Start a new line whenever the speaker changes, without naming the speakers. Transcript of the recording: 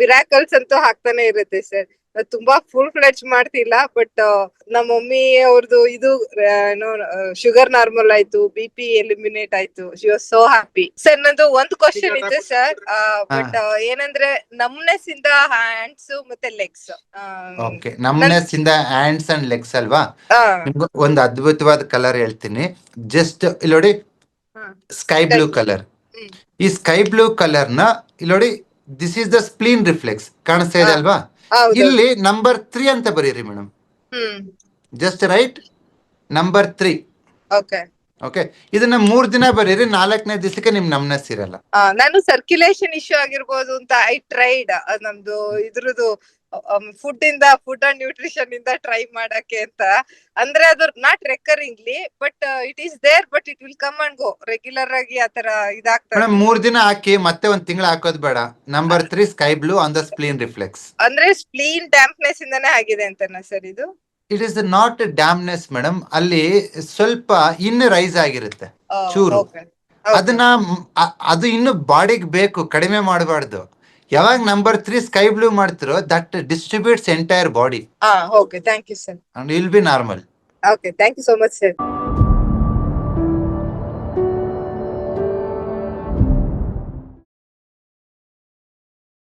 Miracles ಅಂತೂ ಹಾಕ್ತಾನೆ ಇರುತ್ತೆ ಸರ್. ತುಂಬಾ ಫುಲ್ ಫ್ಲೆಚ್ ಮಾಡ್ತಿಲ್ಲ ಬಟ್ ನಮ್ಮ ಮಮ್ಮಿ ಅವ್ರದ್ದು ಇದು ಏನೋ ಶುಗರ್ ನಾರ್ಮಲ್ ಆಯ್ತು ಬಿ ಪಿ ಎಲಿಮಿನೇಟ್ ಆಯ್ತು. She was so happy sir ನಂದು ಒಂದ್ ಕ್ವಶನ್ ಇದೆ ಸರ್ ಬಟ್ ಏನಂದ್ರೆ ನಮ್ನೆಸ್ ಇಂದ ಹ್ಯಾಂಡ್ಸ್ ಮತ್ತೆ ಲೆಗ್ಸ್
ಓಕೆ ನಮ್ನೆಸ್ ಇಂದ ಹ್ಯಾಂಡ್ಸ್ ಅಂಡ್ ಲೆಗ್ಸ್ ಅಲ್ವಾ? ಒಂದ್ ಅದ್ಭುತವಾದ ಕಲರ್ ಹೇಳ್ತೀನಿ. ಜಸ್ಟ್ ಇಲ್ಲಿ ನೋಡಿ ಸ್ಕೈ ಬ್ಲೂ. ಕಲರ್. ಈ ಸ್ಕೈ ಬ್ಲೂ ಕಲರ್ನ ಇಲ್ಲಿ ನೋಡಿ this is the spleen reflex ಕಾಣಿಸ್ತಾ ಇದೆ. ಅಲ್ವಾ? ಇಲ್ಲಿ ನಂಬರ್ ತ್ರೀ ಅಂತ ಬರೀರಿ madam just write number three
okay
ಇದನ್ನ ಮೂರ್ ದಿನ ಬರೀರಿ ನಾಲ್ಕನೇ ದಿವಸಕ್ಕೆ ನಿಮ್ ನಮ್ನೆಸ್ ಇರಲ್ಲ.
ನಾನು ಸರ್ಕ್ಯುಲೇಷನ್ ಇಶ್ಯೂ ಆಗಿರ್ಬೋದು ಅಂತ ಐ ಟ್ರೈಡ್ ನಮ್ದು ಇದ್ರದ್ದು ಫುಡ್ ಇಂದ ಫುಡ್ ಅಂಡ್ ನ್ಯೂಟ್ರಿಷನ್ ಇಂದ ಟ್ರೈ ಮಾಡಕ್ಕೆ ಅಂತ. ಅಂದ್ರೆ ಅದು not recurringly but it is there but it will come and go regular ಆಗಿ ಆತರ ಇದಾಗ್ತದೆ.
ಮೇಡಮ್ ಮೂರ್ ದಿನ ಹಾಕಿ ಮತ್ತೆ ಒಂದ್ ತಿಂಗಳ ಹಾಕೋದ್ ಬೇಡ. Number three sky blue on the spleen reflex
ಅಂದ್ರೆ ಸ್ಪ್ಲೀನ್ ಡ್ಯಾಂಪ್ನೆಸ್ ಇಂದಾನೆ ಆಗಿದೆ ಅಂತನಾ ಸರ್ ಇದು?
It is not dampness madam ಅಲ್ಲಿ ಸ್ವಲ್ಪ ಇನ್ ರೈಸ್ ಆಗಿರುತ್ತೆ.
ಆ,
ಚೂರು. ಅದನ್ನ ಅದು ಇನ್ನು ಬಾಡಿಗೆ ಬೇಕು ಕಡಿಮೆ ಮಾಡಬಾರ್ದು. ಯಾವಾಗ ನಂಬರ್ ತ್ರೀ ಸ್ಕೈ ಬ್ಲೂ ಮಾಡ್ತಿರೋ that distributes entire body will be normal
okay thank you so much sir